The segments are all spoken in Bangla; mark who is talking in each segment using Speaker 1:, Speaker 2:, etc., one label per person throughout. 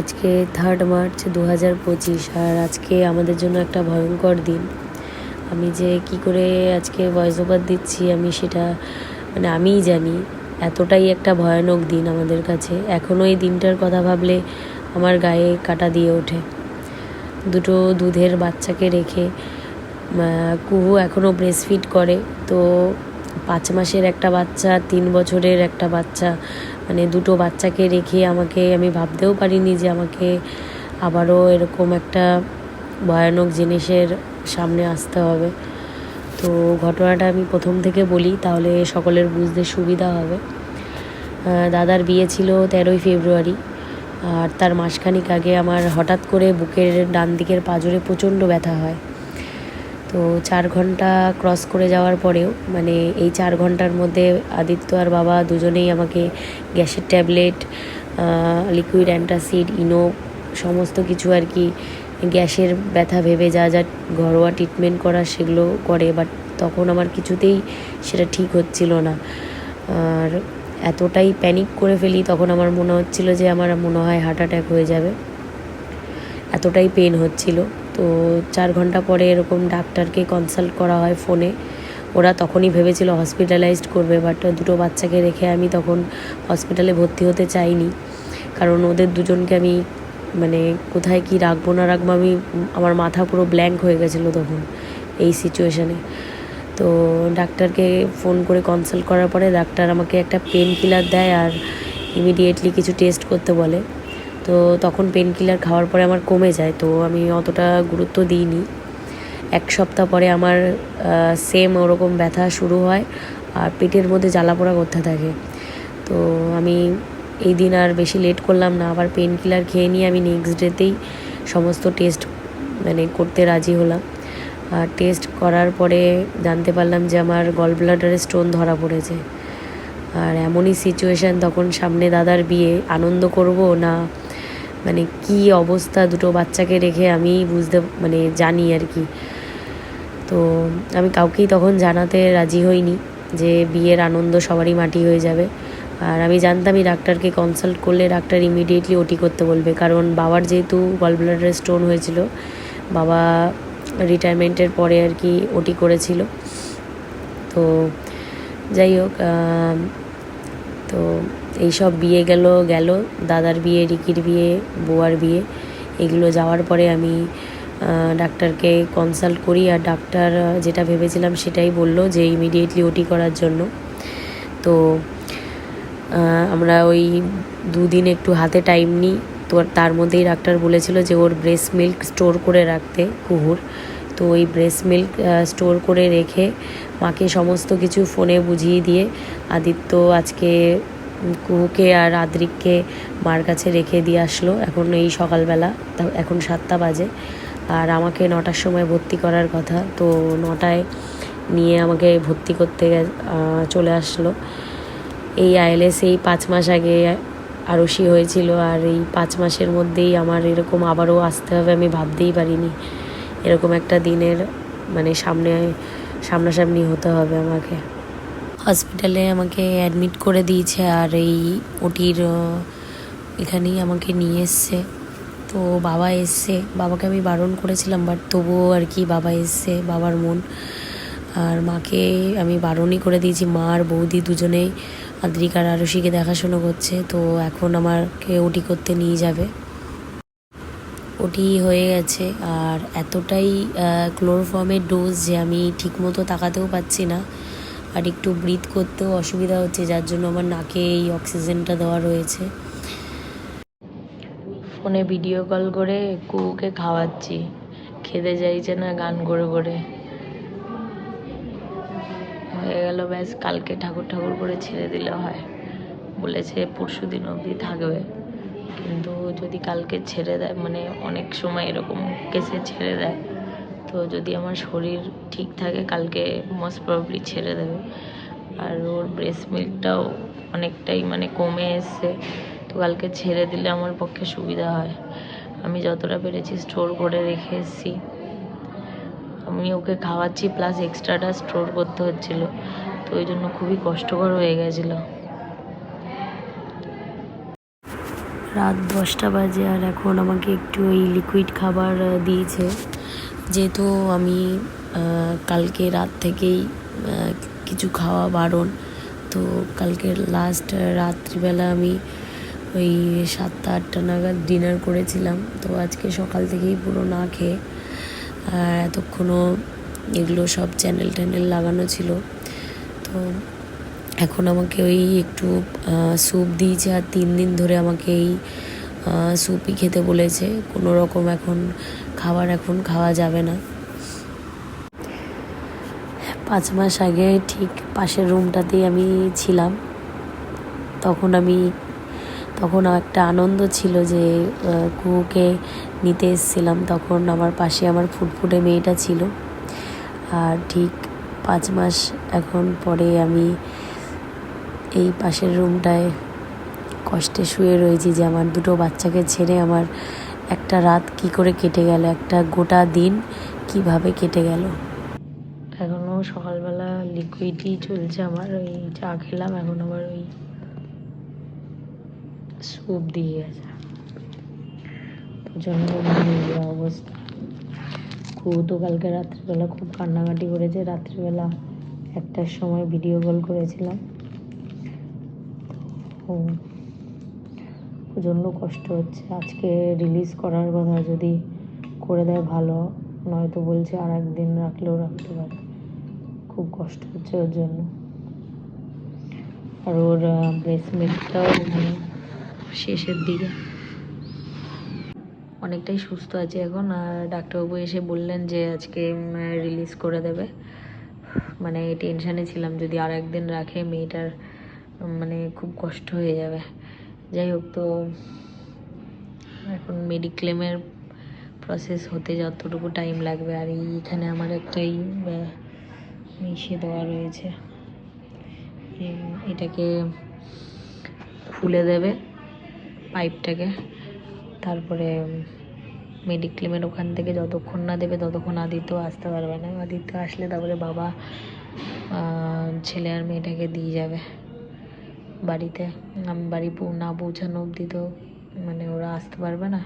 Speaker 1: আজকে থার্ড মার্চ দু হাজার পঁচিশ, আর আজকে আমাদের জন্য একটা ভয়ঙ্কর দিন। আমি যে কি করে আজকে ভয়েস ওভার দিচ্ছি আমি সেটা মানে আমিই জানি, এতটাই একটা ভয়ানক দিন আমাদের কাছে। এখনও এই দিনটার কথা ভাবলে আমার গায়ে কাটা দিয়ে ওঠে। দুটো দুধের বাচ্চাকে রেখে কুহু এখনও ব্রেস্টফিড করে। তো পাঁচ মাসের একটা বাচ্চা, তিন বছরের একটা বাচ্চা মানে দুটো বাচ্চাকে রেখে আমাকে, আমি ভাবতেও পারিনি যে আমাকে আবারও এরকম একটা ভয়ানক জিনিসের সামনে আসতে হবে। তো ঘটনাটা আমি প্রথম থেকে বলি, তাহলে সকলের বুঝতে সুবিধা হবে। দাদার বিয়ে ছিল তেরোই ফেব্রুয়ারি, আর তার মাসখানিক আগে আমার হঠাৎ করে বুকের ডান দিকের পাঁজরে প্রচণ্ড ব্যথা হয়। তো চার ঘণ্টা ক্রস করে যাওয়ার পরেও মানে এই চার ঘণ্টার মধ্যে আদিত্য আর বাবা দুজনেই আমাকে গ্যাসের ট্যাবলেট লিকুইড অ্যান্টাসিড ইনো সমস্ত কিছু আর কি, গ্যাসের ব্যথা ভেবে যা যা ঘরোয়া ট্রিটমেন্ট করা সেগুলো করে বাট তখন আমার কিছুতেই সেটা ঠিক হচ্ছিল না। আর এতটাই প্যানিক করে ফেলি, তখন আমার মনে হচ্ছিল যে আমার মনে হয় হার্ট অ্যাটাক হয়ে যাবে। এতটাই পেন হচ্ছিল। তো চার ঘণ্টা পরে এরকম ডাক্তারকে কনসাল্ট করা হয় ফোনে ওরা তখনই ভেবেছিল হসপিটালাইজড করবে বাট দুটো বাচ্চাকে রেখে আমি তখন হসপিটালে ভর্তি হতে চাইনি। কারণ ওদের দুজনকে আমি মানে কোথায় কি রাখব না রাখব আমি, আমার মাথা পুরো ব্ল্যাঙ্ক হয়ে গেছিল তখন এই সিচুয়েশানে তো ডাক্তারকে ফোন করে কনসাল্ট করার পরে ডাক্তার আমাকে একটা পেন কিলার দেয় আর ইমিডিয়েটলি কিছু টেস্ট করতে বলে। তো তখন পেন কিলার খাওয়ার পরে আমার কমে যায়, তো আমি অতটা গুরুত্ব দিইনি। এক সপ্তাহ পরে আমার সেম ওরকম ব্যথা শুরু হয় আর পেটের মধ্যে জ্বালা পোড়া করতে থাকে। তো আমি এই দিন আর বেশি লেট করলাম না, আবার পেন কিলার খেয়ে নিয়ে আমি নেক্সট ডেতেই সমস্ত টেস্ট মানে করতে রাজি হলাম। আর টেস্ট করার পরে জানতে পারলাম যে আমার গল ব্লাডারে স্টোন ধরা পড়েছে। আর এমনই সিচুয়েশান তখন সামনে দাদার বিয়ে, আনন্দ করব না মানে কি অবস্থা দুটো বাচ্চাকে রেখে আমি বুঝতে মানে জানি আর কি। তো আমি কাউকেই তখন জানাতে রাজি হইনি যে বিয়ের আনন্দ সবারই মাটি হয়ে যাবে। আর আমি জানতামই ডাক্তারকে কনসাল্ট করলে ডাক্তার ইমিডিয়েটলি ওটি করতে বলবে। কারণ বাবার যেহেতু গল ব্লাডারে স্টোন হয়েছিল, বাবা রিটায়ারমেন্টের পরে আর কি ওটি করেছিল। তো যাই হোক তো এইসব বিয়ে গেল গেল। দাদার বিয়ে, রিকির বিয়ে, বউয়ার বিয়ে। এগুলো যাওয়ার পরে আমি ডাক্তারকে কনসাল্ট করি আর ডাক্তার যেটা ভেবেছিলাম সেটাই বলল যে ইমিডিয়েটলি ওটি করার জন্য। তো আমরা ওই দুদিন একটু হাতে টাইম নিই। তো তার মধ্যেই ডাক্তার বলেছিল যে ওর ব্রেস্ট মিল্ক স্টোর করে রাখতে কুহুর। তো ওই ব্রেস্ট মিল্ক স্টোর করে রেখে মাকে সমস্ত কিছু ফোনে বুঝিয়ে দিয়ে, আদিত্য আজকে কুহুকে আর আদ্রিককে মার কাছে রেখে দিয়ে আসলো। এখন এই সকালবেলা এখন সাতটা বাজে। আর আমাকে নটার সময় ভর্তি করার কথা, তো নটায় নিয়ে আমাকে ভর্তি করতে চলে আসলো। এই আইএলএস এই পাঁচ মাস আগে আরসি হয়েছিল, আর এই পাঁচ মাসের মধ্যেই আমার এরকম আবারও আসতে হবে আমি ভাবতেই পারিনি। এরকম একটা দিনের মানে সামনে, সামনাসামনি হতে হবে আমাকে। হসপিটালে আমাকে অ্যাডমিট করে দিয়েছে আর এই ওটির এখানেই আমাকে নিয়ে এসছে। তো বাবা এসছে। বাবাকে আমি বারণ করেছিলাম বাট তবুও আর কি বাবা এসছে, বাবার মন। আর মাকে আমি বারণই করে দিয়েছি। মা আর বৌদি দুজনেই আদ্রিকার আরশিকে দেখাশুনো করছে। তো এখন আমাকে ওটি করতে নিয়ে যাবে। ওটি হয়ে গেছে। আর এতটাই ক্লোরোফর্মের ডোজ যে আমি ঠিকমতো তাকাতেও পাচ্ছি না। আর একটু ব্রিথ করতেও অসুবিধা হচ্ছে, যার জন্য আমার নাকে এই অক্সিজেনটা দেওয়া রয়েছে। ফোনে ভিডিও কল করে কুকুকে খাওয়াচ্ছি। খেতে চাইছে না গান করে করে। হয়ে গেল ব্যাস, কালকে ঠাকুর ঠাকুর করে ছেড়ে দিলে হয়। বলেছে পরশু দিন অবধি থাকবে। কিন্তু যদি কালকে ছেড়ে দেয় মানে অনেক সময় এরকম কেসে ছেড়ে দেয়। তো যদি আমার শরীর ঠিক থাকে, কালকে মোস্ট প্রবলি ছেড়ে দেবে। আর ওর ব্রেস্ট মিল্কটাও অনেকটাই মানে কমে এসছে। তো কালকে ছেড়ে দিলে আমার পক্ষে সুবিধা হয়। আমি যতটা পেরেছি স্টোর করে রেখে এসেছি। আমি ওকে খাওয়াচ্ছি প্লাস এক্সট্রাটা স্টোর করতে হচ্ছিল। তো ওই জন্য খুবই কষ্টকর হয়ে গেছিল।
Speaker 2: রাত দশটা বাজে আর এখন আমাকে একটু ওই লিকুইড খাবার দিয়েছে। যেহেতু আমি কালকে রাত থেকেই কিছু খাওয়া বারণ, তো কালকে লাস্ট রাত্রিবেলা আমি ওই সাতটা আটটা নাগাদ ডিনার করেছিলাম। তো আজকে সকাল থেকেই পুরো না খেয়ে, আর এতক্ষণও এগুলো সব চ্যানেল ট্যানেল লাগানো ছিল। তো এখন আমাকে ওই একটু স্যুপ দিয়েছে, আর তিন দিন ধরে আমাকে এই স্যুপই খেতে বলেছে, কোনো রকম এখন খাবার এখন খাওয়া যাবে না। পাঁচ মাস আগে ঠিক পাশের রুমটাতেই আমি ছিলাম। তখন আমি, তখন একটা আনন্দ ছিল যে কুকুকে নিতে এসেছিলাম। তখন আমার পাশে আমার ফুটফুটে মেয়েটা ছিল। আর ঠিক পাঁচ মাস এখন পরে আমি এই পাশের রুমটায় কষ্টে শুয়ে রয়েছি যে আমার দুটো বাচ্চাকে ছেড়ে আমার একটা রাত কি করে কেটে গেল, একটা গোটা দিন কীভাবে কেটে গেল। এখনও সকালবেলা লিকুইডই চলছে আমার, ওই চা খেলাম, এখন আবার ওই স্যুপ দিয়ে গেছে। প্রচণ্ড অবস্থা। খুব তো কালকে রাত্রিবেলা খুব কান্নাকাটি করেছে, রাত্রিবেলা একটার সময় ভিডিও কল করেছিলাম। তো প্রচণ্ড কষ্ট হচ্ছে। আজকে রিলিজ করার কথা যদি করে দেয় ভালো, নয়তো বলছে আর একদিন রাখলেও রাখতে পারে। খুব কষ্ট হচ্ছে ওর জন্য। আর ওর ব্রেসমেটটাও মানে শেষের দিকে। অনেকটাই সুস্থ আছে এখন। আর ডাক্তারবাবু এসে বললেন যে আজকে রিলিজ করে দেবে। মানে টেনশানে ছিলাম যদি আর একদিন রাখে, মেয়েটার মানে খুব কষ্ট হয়ে যাবে। যাই হোক, তো এখন মেডিক্লেমের প্রসেস হতে যতটুকু টাইম লাগবে, আর এইখানে আমার একটাই মিশিয়ে দেওয়া রয়েছে এটাকে খুলে দেবে পাইপটাকে তারপরে মেডিক্লেমের ওখান থেকে যতক্ষণ না দেবে ততক্ষণ আদিত্য আসতে পারবে না। আদিত্য আসলে তারপরে বাবা ছেলে আর মেয়েটাকে দিয়ে যাবে। বাড়িতে। আমি বাড়ি না পৌঁছানো অবধি তো মানে ওরা আসতে পারবে না।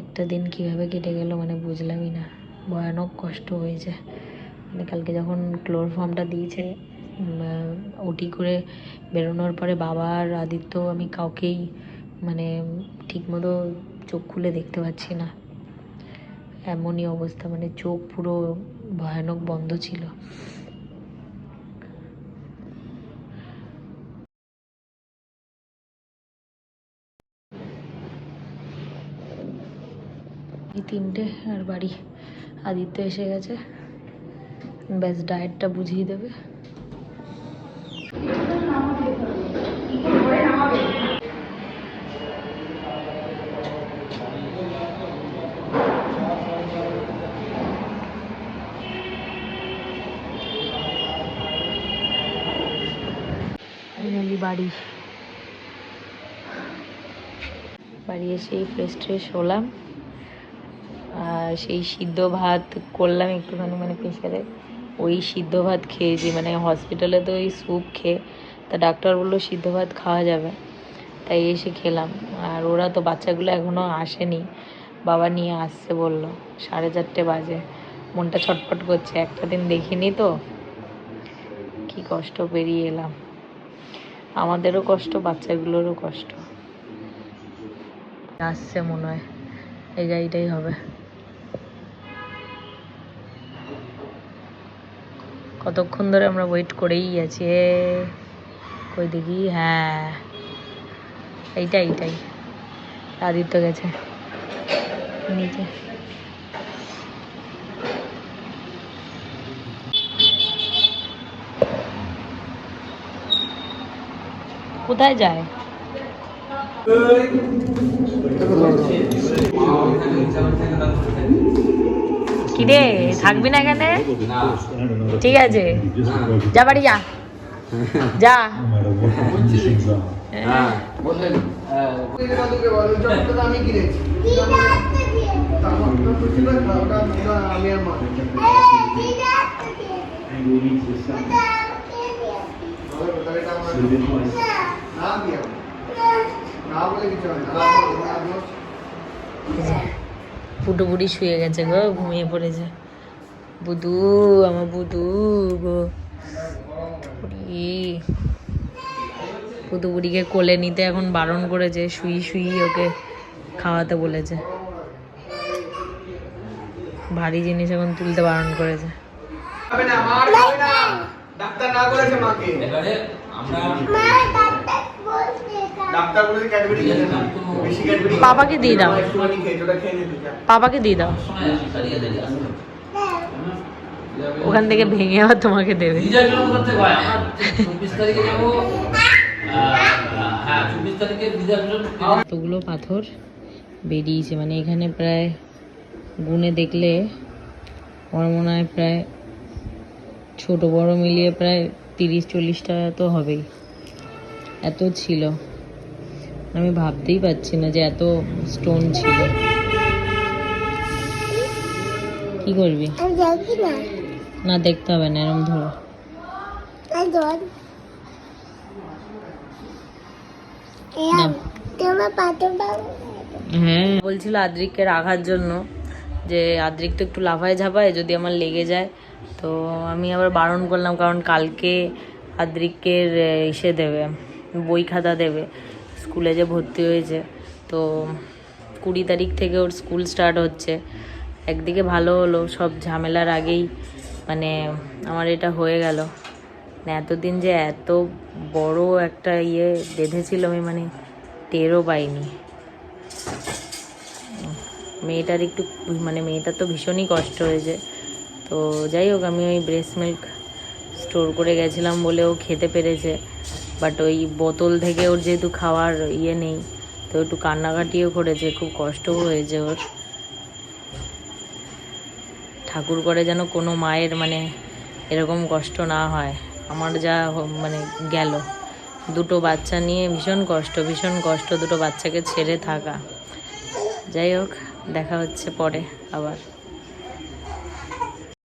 Speaker 2: একটা দিন কীভাবে কেটে গেল মানে বুঝলামই না। ভয়ানক কষ্ট হয়েছে। মানে কালকে যখন ক্লোরফর্মটা দিয়েছে ওটি করে বেরোনোর পরে বাবা আর আদিত্য আমি কাউকেই মানে ঠিকমতো চোখ খুলে দেখতে পাচ্ছি না। এমনই অবস্থা মানে চোখ পুরো ভয়ানক বন্ধ ছিল। এই তিনটে আর বাড়ি। আদিত্য এসে গেছে। ব্যাস ডায়েটটা বুঝিয়ে দেবে। বাড়ি। বাড়ি এসেই ফ্রেশ ট্রেশ হলাম। সেই সিদ্ধ ভাত করলাম একটুখানি মানে প্রেশারে। ওই সিদ্ধ ভাত খেয়েছি মানে হসপিটালে তো ওই স্যুপ খেয়ে, তা ডাক্তার বলল সিদ্ধ ভাত খাওয়া যাবে। তাই এসে খেলাম। আর ওরা তো বাচ্চাগুলো এখনও আসেনি, বাবা নিয়ে আসছে বলল, সাড়ে চারটে বাজে। মনটা ছটফট করছে, একটা দিন দেখিনি তো। কি কষ্ট পেরিয়ে এলাম। আমাদেরও কষ্ট, বাচ্চাগুলোরও কষ্ট। আসছে মনে হয়, এই গাড়িটাই হবে। কতক্ষণ ধরে আমরা ওয়েট করেই আছি? কই দেখি? হ্যাঁ। এইটাই এইটাই। আদিত্য গেছে। নিচে। কোথায় যায়? কিরে থাকবি না এখানে ঠিক আছে যা বাড়ি যা যা।
Speaker 3: না বলে কিছু না।
Speaker 2: ফুটো বুড়ি শুয়ে গেছে গো ঘুমিয়ে পড়েছে। বুদু আমার বুদু গো। বুড়ি। বুদু বুড়িকে কোলে নিতে এখন বারণ করেছে শুই শুই ওকে খাওয়াতে বলেছে। ভারী জিনিস এখন তুলতে বারণ করেছে।
Speaker 3: ডাক্তার না করেছে মাকে।
Speaker 4: আমরা
Speaker 3: ডাক্তার বলেছে ক্যাডবেরি খেতে না বেশি ক্যাডবেরি
Speaker 2: বাবাকে দিয়ে দাও।
Speaker 3: একটুখানি খেয়ে ওটা খেয়ে নিবি যা।
Speaker 2: পাপাকে দিয়ে দাও। ওখান থেকে ভেঙে আবার তোমাকে দেবে।
Speaker 4: হয় হ্যাঁ
Speaker 2: এতগুলো পাথর বেরিয়েছে মানে এখানে প্রায় গুনে দেখলে আমার মনে হয় প্রায় ছোট বড় মিলিয়ে প্রায় তিরিশ চল্লিশটা তো হবেই। এত ছিল। আমি ভাবতেই পারছি না যে এত স্টোন ছিল। কি করবি?
Speaker 5: না।
Speaker 2: দেখতে হবে না এরম ধরো। হ্যাঁ বলছিল আদ্রিককে রাখার জন্য যে আদ্রিক তো একটু লাফায় ঝাপায় যদি আমার লেগে যায়। তো আমি আবার বারণ করলাম কারণ কালকে আদ্রিকের ইসে দেবে বই খাতা দেবে। স্কুলে যে ভর্তি হয়েছে, তো কুড়ি তারিখ থেকে ওর স্কুল স্টার্ট হচ্ছে। একদিকে ভালো হলো, সব ঝামেলার আগেই মানে আমার এটা হয়ে গেল। মানে এতদিন যে এত বড় একটা ইয়ে বেঁধেছিল আমি মানে টেরও পাইনি। মেয়েটার একটু মানে মেয়েটার তো ভীষণই কষ্ট হয়েছে। তো যাই হোক, আমি ওই ব্রেস্ট মিল্ক স্টোর করে গেছিলাম বলে ও খেতে পেরেছে। বাট ওই বোতল থেকে ওর যেহেতু খাওয়ার ইয়ে নেই, তো একটু কান্নাকাটিও করেছে, খুব কষ্টও হয়েছে ওর। ঠাকুর করে যেন কোনো মায়ের মানে এরকম কষ্ট না হয়। আমার যা মানে গেল। দুটো বাচ্চা নিয়ে ভীষণ কষ্ট ভীষণ কষ্ট দুটো বাচ্চাকে ছেড়ে থাকা। যাই হোক, দেখা হচ্ছে পরে আবার।